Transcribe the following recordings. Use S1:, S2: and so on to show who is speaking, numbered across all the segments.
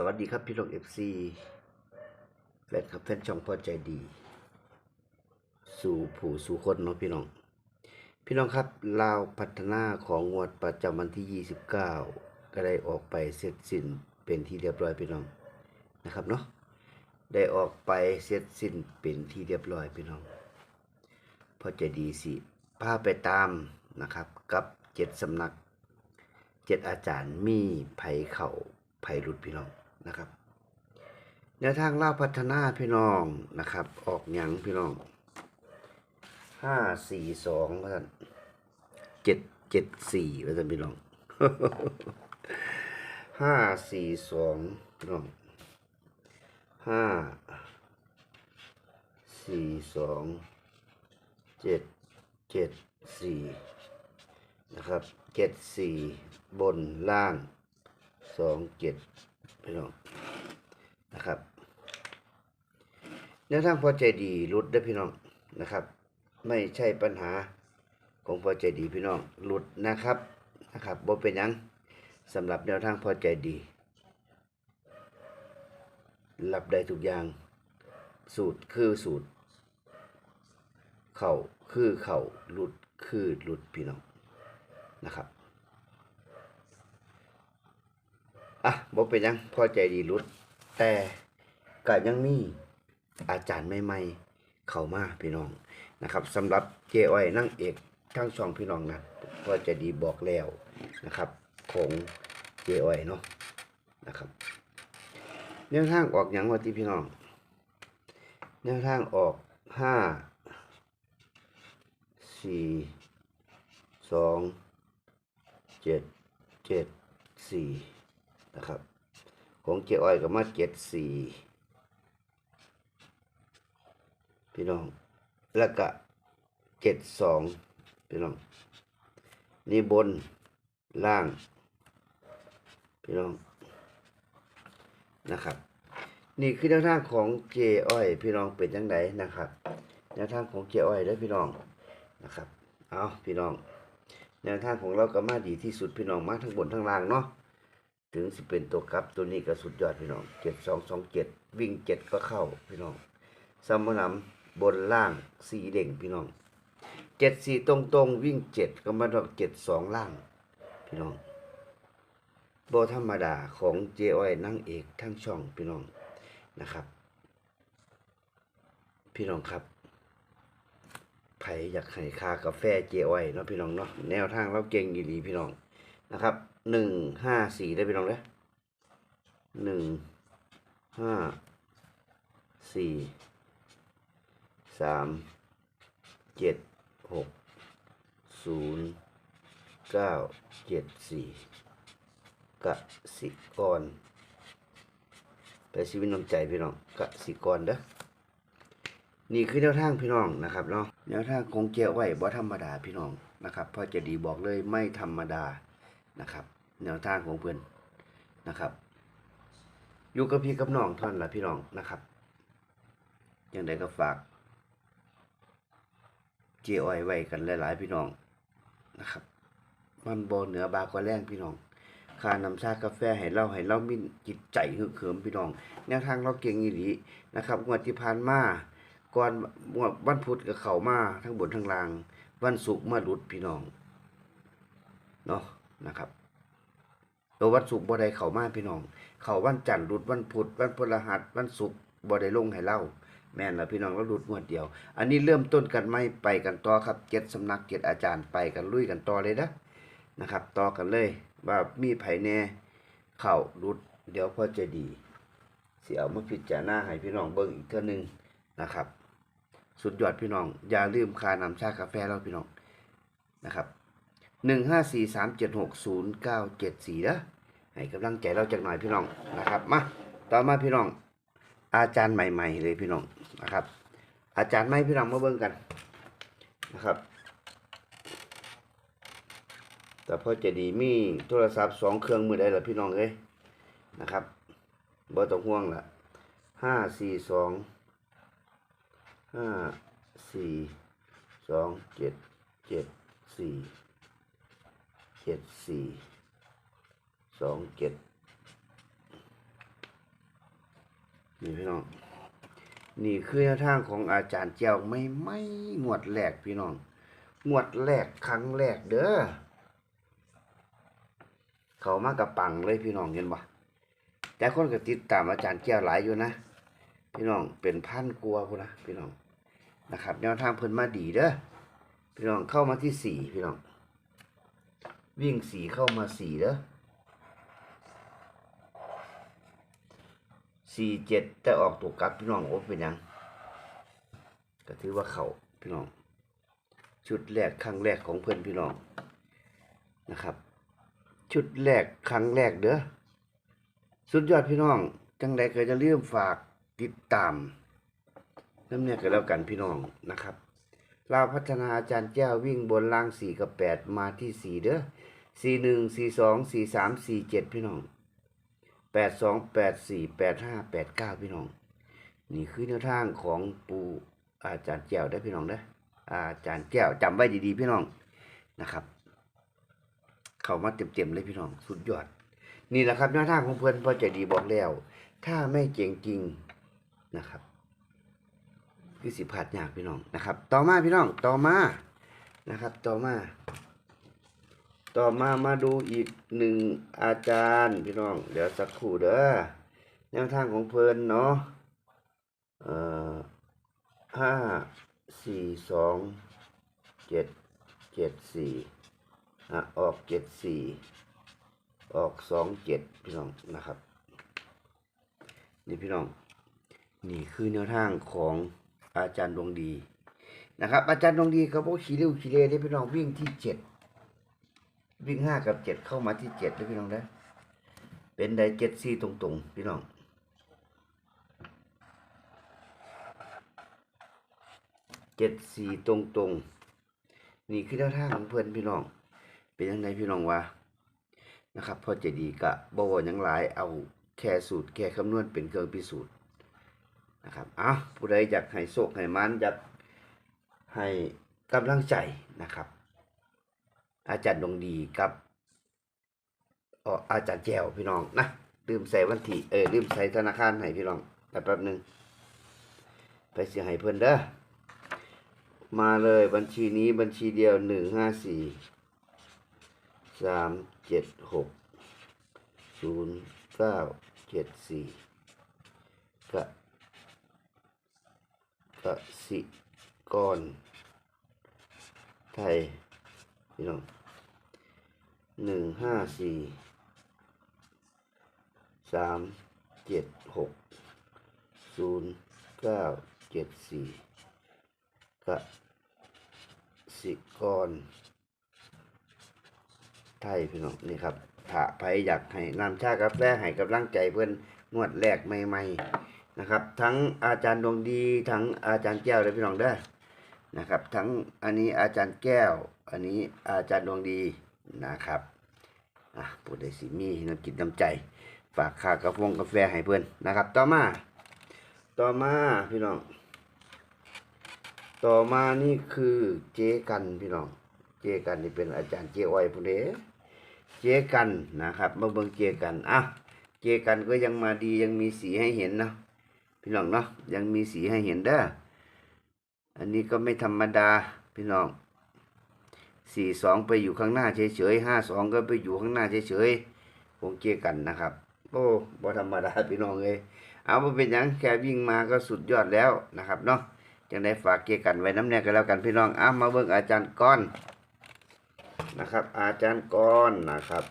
S1: สวัสดีครับพี่น้องเอฟซีแฟนครับแฟนช่องพอใจดี สู่ผู้สู่คนเนาะพี่น้อง พี่น้องครับลาวพัฒนาของงวดประจำวันที่ 29 ก็ได้ออกไปเสร็จสิ้นเป็นที่เรียบร้อยพี่น้องนะครับเนาะได้ออกไปเสร็จสิ้นเป็นที่เรียบร้อยพี่น้องพอใจดีสิพาไปตามนะครับ กับเจ็ดสำนักเจ็ดอาจารย์มีไผเข่าไผรุดพี่น้อง นะครับแนวทางเล่าพัฒนาพี่น้องนะครับ ออกหยังพี่น้องห้าสี่สองว่าท่านเจ็ดเจ็ดสี่ว่าท่านพี่น้องห้าสี่สองพี่น้องห้าสี่สองเจ็ดเจ็ดสี่นะครับเจ็ดสี่บนล่างสองเจ็ด พี่น้องนะครับแนวทางพอใจดีรุดได้พี่น้องนะครับ ไม่ใช่ปัญหาของพอใจดีพี่น้องหลุดนะครับนะครับบ่เป็นยังสำหรับแนวทางพอใจดีรับได้ทุกอย่าง สูตรคือสูตร เข่าคือเข่าหลุดคือหลุดพี่น้องนะครับ อะบอกเป็นยังพอใจดีหลุด แต่ก็ยังมีอาจารย์ใหม่ๆ เข้ามาพี่น้องนะครับสำหรับเจอ้อยนั่งเอกทั้งสองพี่น้องนะพอใจดีบอกแล้วนะครับ ของเจอ้อยเนาะนะครับแนวทางออกอย่างว่าที่พี่น้องแนวทางออกห้าสี่สองเจ็ดเจ็ดสี่ นะครับ ของเจ้อ้อยก็มาเจ็ดสี่พี่น้อง แล้วก็เจ็ดสองพี่น้อง นี่บนล่าง พี่น้องนะครับ นี่คือแนวทางของเจอ้อย พี่น้องเป็นยังไงนะครับแนวทางของเจอ้อยด้อพี่น้องนะครับ เอาพี่น้องแนวทางของเราก็มาดีที่สุดพี่น้องมาทั้งบนทั้งล่างเนาะ ถึงสิเป็นตัวกลับตัวนี้ก็สุดยอดพี่น้องเจ็ดสองสองเจ็ดวิ่งเจ็ดก็เข้าพี่น้องสมนำบนล่างสีเด่งพี่น้องเจ็ดสี่ตรงตรงๆวิ่งเจ็ดก็มาดอกเจ็ดสองล่าง พี่น้องโบธรรมดาของเจออยนั่งเอกทั้งช่องพี่น้องนะครับ พี่น้องครับไผอยากให้คากาแฟเจอ้อยเนาะพี่น้องเนาะแนวทางเราเก่งอีหลีพี่น้องนะครับ หนึ่งห้าสี่ได้พี่น้องเด้อหนึ่งห้าสี่สามเจ็ดหกศูนย์เก้าเจ็ดสี่กสิกรไปชีวิตน้ำใจพี่น้องกสิกรเด้อนี่คือแนวทางพี่น้องนะครับเนาะแนวทางของเจ้าไว้บ่ธรรมดาพี่น้องนะครับพ่อจะดีบอกเลยไม่ธรรมดานะครับ แนวทางของเพื่อนนะครับอยู่กับพี่กับน้องท่านละพี่น้องนะครับยังไงก็ฝากเจอ้อยไว้กันหลาย ๆ พี่น้องนะครับ มันบ่เหนือบากว่าแรงพี่น้องคานำชากาแฟให้เราให้เรามีจิตใจฮึกเหิมพี่น้อง แนวทางเราเก่งอีหลีนะครับงวดที่ผ่านมาก่อนวันพุธก็เขามาทั้งบนทั้งล่าง วันศุกร์มาหลุดพี่น้องเนาะนะครับ ตัววันศุกร์บ่ได้เข้ามาพี่น้อง เข้าวันจันทร์หลุดวันพุธวันพฤหัสวันศุกร์บ่ได้ลงให้เล่า แม่นละพี่น้องแล้วหลุดงวดเดียว อันนี้เริ่มต้นกันไม่ไปกันต่อครับเจ็ดสำนักเจ็ดอาจารย์ไปกันลุยกันต่อเลยนะนะครับ ต่อกันเลยว่ามีไผแน่เข้าหลุด เดี๋ยวพอจะดีเสิเอามาพิจารณาให้พี่น้องเบิ่งอีกเทื่อนึงนะครับ สุดยอดพี่น้อง อย่าลืมคานำชากาแฟเราพี่น้องนะครับ หนึ่งห้าสี่สามเจ็ดหกศูนย์เก้าเจ็ดสี่นะให้กำลังใจเราจากหน่อยพี่น้องนะครับมาต่อมาพี่น้อง อาจารย์ใหม่ ๆ เลยพี่น้องนะครับ อาจารย์ใหม่พี่น้องมาเบิ่งกันนะครับ แต่พอจะดีมีโทรศัพท์สองเครื่องมือได้ละพี่น้องเอ้ยนะครับเบ่ต้องห่วงละห้าสี่สองห้าสี่สองเจ็ดเจ็ดสี่ เจ็ดสี่สองเจ็ดนี่พี่น้อง นี่คือแนวทางของอาจารย์เจ้าไม่ไม่งวดแรกพี่น้องงวดแรกครั้งแรกเด้อเขามากับปังเลยพี่น้องเห็นบ่แต่คนก็ติดตามอาจารย์แก้วหลายอยู่นะพี่น้องเป็นพันกลัวพุ่นนะพี่น้องนะครับแนวทางเพิ่นมาดีเด้อพี่น้องเข้ามาที่สี่พี่น้อง วิ่งสี่เข้ามาสี่เด้อสี่เจ็ดแต่ออกตัวกลับพี่น้องโอ้เป็นยังก็ถือว่าเขาพี่น้อง ชุดแรกครั้งแรกของเพื่อนพี่น้องนะครับ ชุดแรกครั้งแรกเด้อสุดยอดพี่น้อง จังใดก็จะเริ่าลืมฝากติดตามน้ำเนี่ยก็แล้วกันพี่น้องนะครับ ลาวพัฒนาอาจารย์แก้ววิ่งบนล่างสี่กับแปดมาที่สี่เด้อสี่หนึ่งสี่สองสี่สามสี่เจ็ดพี่น้องแปดสองแปดสี่แปดห้าแปดเก้าพี่น้อง นี่คือแนวทางของปูอาจารย์แก้วได้พี่น้องเด้ออาจารย์แก้วจำไว้ดีๆพี่น้องนะครับ เข้ามาเต็มๆเลยพี่น้อง สุดยอด นี่แหละครับแนวทางของเพื่อนพอใจดีบอกแล้ว ถ้าไม่เก่งจริงนะครับ คือสิพลาดยากพี่น้องนะครับ ต่อมาพี่น้องต่อมานะครับ ต่อมา ต่อมามาดูอีกหนึ่งอาจารย์พี่น้อง เดี๋ยวสักครู่เด้อแนวทางของเพื่อนเนาะเอ่อห้าสี่สองเจ็ดเจ็ดสี่อะออกเจ็ดสี่ออกสองเจ็ดพี่น้องนะครับ นี่พี่น้อง นี่คือแนวทางของ อาจารย์ดวงดีนะครับ อาจารย์ดวงดีเขาบอกขี่เร็วขี่เร็วได้พี่น้องวิ่งที่เจ็ดวิ่งห้ากับเจ็ดเข้ามาที่เจ็ดเลยพี่น้องนะเป็นไดเจ็ดสี่ตรงๆ พี่น้องเจ็ดสี่ตรงๆนี่คือแนวทางของเพื่อนพี่น้อง เป็นยังไงพี่น้องวะนะครับพอจะดีกะบวยังหลายเอาแค่สูตรแค่คำนวณเป็นเครื่องพิสูจน์ นะครับอะผู้ใดอยากให้โชคให้มันอยากให้กำลังใจนะครับ อาจารย์ดวงดีกับอ๋ออาจารย์แจวพี่น้องนะลืมใส่วันที่เออลืมใส่ธนาคารให้พี่น้องแต่แป๊บหนึงไปเสียให้เพิ่อนเด้อมาเลยบัญชีนี้บัญชีเดียวหนึ่งห้าสี่สามเจ็ดหกศูนย์เก้าเจ็ดสี่กะ กสิกรไทยพี่น้องหนึ่งห้าสี่สามเจ็ดหกศูนย์เก้าเจ็ดสี่กสิกรไทยพี่น้องนี่ครับถ้าใครอยากให้นำชากาแฟให้กำลังใจเพื่อนงวดแรกใหม่ๆ นะครับ ทั้งอาจารย์ดวงดีทั้งอาจารย์แก้วเลยพี่น้องเด้นะครับ ทั้งอันนี้อาจารย์แก้ว อันนี้อาจารย์ดวงดีนะครับอะผู้ใดสิมีน้ำจิตน้ำใจ ฝากค่ากาแฟกาแฟให้เพื่อนนะครับ ต่อมา ต่อมาพี่น้อง ต่อมานี่คือเจกันพี่น้อง เจกันนี่เป็นอาจารย์เจอ้อยผู้เดเจกันนะครับมาเบิ่งเจกันอะเจกันก็ยังมาดียังมีสีให้เห็นเนาะ พี่น้องเนาะยังมีสีให้เห็นเด้ออันนี้ก็ไม่ธรรมดาพี่น้องสี่สองไปอยู่ข้างหน้าเฉยๆห้าสองก็ไปอยู่ข้างหน้าเฉยๆคงเจกันนะครับโอ้บ่ธรรมดาพี่น้องเลยเอามาเป็นยังแค่วิ่งมาก็สุดยอดแล้วนะครับเนาะจังได้ฝากเกียกันไว้น้ำแน่กันแล้วกันพี่น้องอ้ามาเบิ่งอาจารย์ก้อนนะครับ อาจารย์ก้อนนะครับ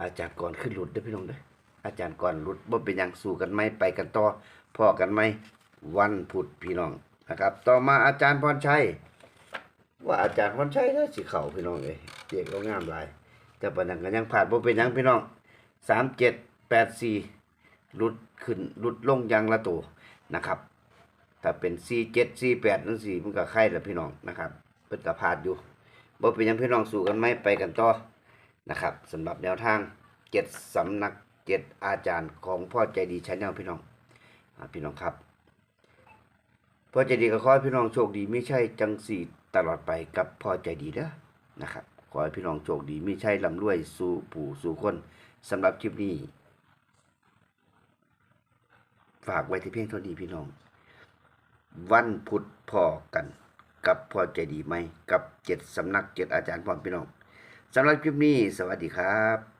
S1: อาจารย์ก้อนขึ้นหลุดด้อพี่น้องเด้ อาจารย์ก้อนหลุดบ่เป็นหยังสู้กันไหมไปกันต่อพ่อกันไหมวันพุธพี่น้องนะครับ ต่อมาอาจารย์พรชัย ว่าอาจารย์พรชัยเด้อสิเข้าพี่น้องเอ้ยเด็กเรางามหลายแต่ปากันยังผ่านบ่เป็นหยังพี่น้องสามเจ็ดแปดสี่หลุดขึ้นหลุดลงยังละตัวนะครับ ถ้าเป็น C7 C8 นั่นสี่มันก็ไข่ละพี่น้องนะครับเปิดกระพาดอยู่บ่เป็นยังพี่น้องสู้กันไหมไปกันต่อนะครับสำหรับแนวทางเจ็ดสำนัก เจ็ดอาจารย์ของพ่อใจดีชาแนลพี่น้องอพี่น้องครับพ่อใจดีก็ขอให้พี่น้องโชคดีไม่ใช่จังสีตลอดไปกับพ่อใจดีเด้อนะครับ ขอให้พี่น้องโชคดีไม่ใช่ลำรวยสู่ผู้สู่คนสำหรับคลิปนี้ ฝากไว้ที่เพียงเท่านี้พี่น้อง วันพุธพอกันกับพ่อใจดีไหมกับเจ็ดสำนักเจ็ดอาจารย์พร้อมพี่น้องสำหรับคลิปนี้ สวัสดีครับ